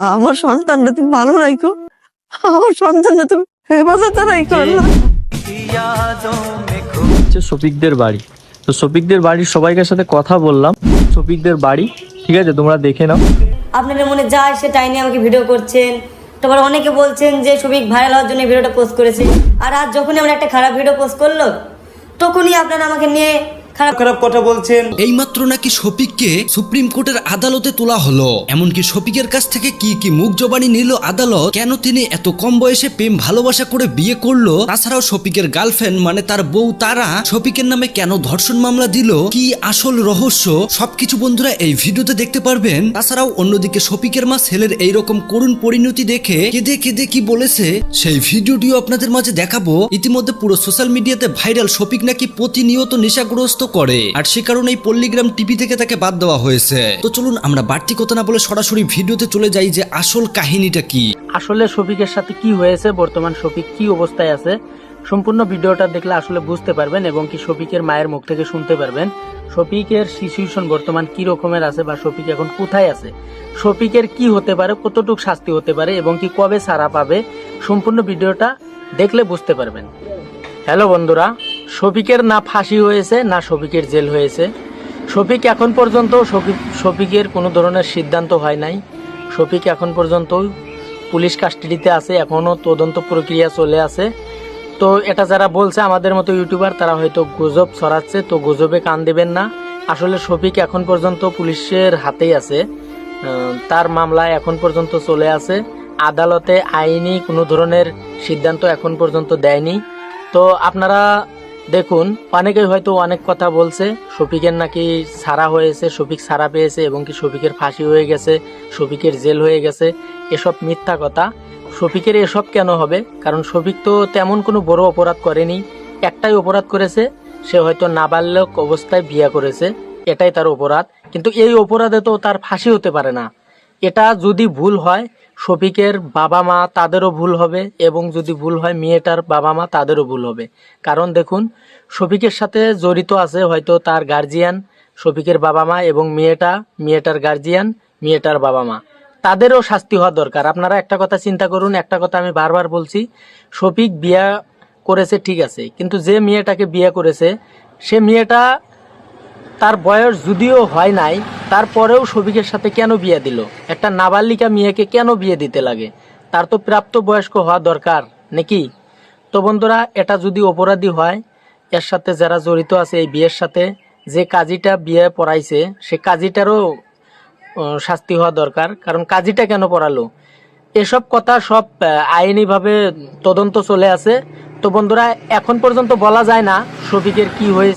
আমার সন্তানটা তুমি ভালো রাখো আমার সন্তানটা তুমি হেফাজতে রাখো হচ্ছে শফিকদের বাড়ি। তো শফিকদের বাড়ির সবাইকার সাথে কথা বললাম। শফিকদের বাড়ি ঠিক আছে? তোমরা দেখে নাও। আপনাদের মনে যায় সেটাই নিয়ে আমাকে ভিডিও করছেন। তারপর অনেকে বলছেন যে সবিক ভাইরাল হওয়ার জন্য ভিডিওটা পোস্ট করেছে। আর আজ যখনই আমরা একটা খারাপ ভিডিও পোস্ট করল তখনই আপনারা আমাকে নিয়ে খারাপ খারাপ কথা বলছেন। এইমাত্র নাকি শফিককে সুপ্রিম কোর্টের আদালতে তোলা হলো। এমনকি শফিকের কাছ থেকে কি কি মুখ জবানি নিল আদালত, কেন তিনি এত কম বয়সে প্রেম ভালোবাসা করে বিয়ে করল? তাছাড়াও শফিকের গার্লফ্রেন্ড মানে তার বউ তারা শফিকের নামে কেন ধর্ষণ মামলা দিল? কি আসল রহস্য? সবকিছু বন্ধুরা এই ভিডিওতে দেখতে পারবেন। তাছাড়াও অন্যদিকে শফিকের মা ছেলের এইরকম করুণ পরিণতি দেখে কেঁদে কেঁদে কি বলেছে? সেই ভিডিওটিও আপনাদের মাঝে দেখাবো। ইতিমধ্যে পুরো সোশ্যাল মিডিয়াতে ভাইরাল শফিক নাকি প্রতিনিয়ত নেশাগ্রস্ত করে। আর সে কারণে এই পল্লিগ্রাম টিভি থেকে তাকে বাদ দেওয়া হয়েছে। তো চলুন আমরা বাড়তি কথা না বলে সরাসরি ভিডিওতে চলে যাই যে আসল কাহিনীটা কি। আসলে শফিকের সাথে কি হয়েছে, বর্তমান শফিক কি অবস্থায় আছে, সম্পূর্ণ ভিডিওটা দেখলে আসলে বুঝতে পারবেন এবং কি শফিকের মায়ের মুখ থেকে শুনতে পারবেন। শফিকের সিচুয়েশন বর্তমান কি রকমের আছে বা শফিক এখন কোথায় আছে? শফিকের কি হতে পারে, কতটুক শাস্তি হতে পারে এবং কি কবে সারা পাবে, সম্পূর্ণ ভিডিওটা দেখলে বুঝতে পারবেন। হ্যালো বন্ধুরা শফিকের না ফাঁসি হয়েছে, না শফিকের জেল হয়েছে। শফিক এখন পর্যন্ত শফিক শফিকের কোনো ধরনের সিদ্ধান্ত হয় নাই। শফিক এখন পর্যন্ত পুলিশ কাস্টাডিতে আছে, এখনও তদন্ত প্রক্রিয়া চলে আছে। তো এটা যারা বলছে আমাদের মতো ইউটিউবার, তারা হয়তো গুজব ছড়াচ্ছে, তো গুজবে কান দেবেন না। আসলে শফিক এখন পর্যন্ত পুলিশের হাতেই আছে। তার মামলা এখন পর্যন্ত চলে আছে। আদালতে আইনি কোনো ধরনের সিদ্ধান্ত এখন পর্যন্ত দেয়নি। তো আপনারা দেখুন, অনেকেই হয়তো অনেক কথা বলছে, শফিকের নাকি ছাড়া হয়েছে, শফিক ছাড়া পেয়েছে এবং কি শফিকের ফাঁসি হয়ে গেছে, শফিকের জেল হয়ে গেছে, এসব মিথ্যা কথা। শফিকের এসব কেন হবে? কারণ শফিক তো তেমন কোনো বড় অপরাধ করেনি। একটাই অপরাধ করেছে, সে হয়তো নাবালক অবস্থায় বিয়ে করেছে, এটাই তার অপরাধ। কিন্তু এই অপরাধে তো তার ফাঁসি হতে পারে না। এটা যদি ভুল হয় শফিকের বাবা মা তাদেরও ভুল হবে এবং যদি ভুল হয় মেয়েটার বাবা মা তাদেরও ভুল হবে। কারণ দেখুন, শফিকের সাথে জড়িত আছে হয়তো তার গার্জিয়ান শফিকের বাবা মা এবং মেয়েটা, মেয়েটার গার্জিয়ান মেয়েটার বাবা মা। তাদেরও শাস্তি হওয়া দরকার। আপনারা একটা কথা চিন্তা করুন, একটা কথা আমি বারবার বলছি, শফিক বিয়া করেছে ঠিক আছে, কিন্তু যে মেয়েটাকে বিয়ে করেছে, সে মেয়েটা তার বয়স যদিও হয় নাই, তারপরেও শফিকের সাথে কেন বিয়ে দিল? একটা নাবালিকা মেয়েকে কেন বিয়ে দিতে লাগে? তার তো প্রাপ্ত বয়স্ক হওয়া দরকার, নাকি? তো বন্ধুরা, এটা যদি অপরাধী হয়, এর সাথে যারা জড়িত আছে এই বিয়ের সাথে, যে কাজীটা বিয়ে পড়াইছে, সে কাজীটারও শাস্তি হওয়া দরকার, কারণ কাজীটা কেন পড়ালো? এসব কথা সব আইনিভাবে তদন্ত চলে আছে। তো বন্ধুরা, এখন পর্যন্ত বলা যায় না শফিকের কি হয়েছে।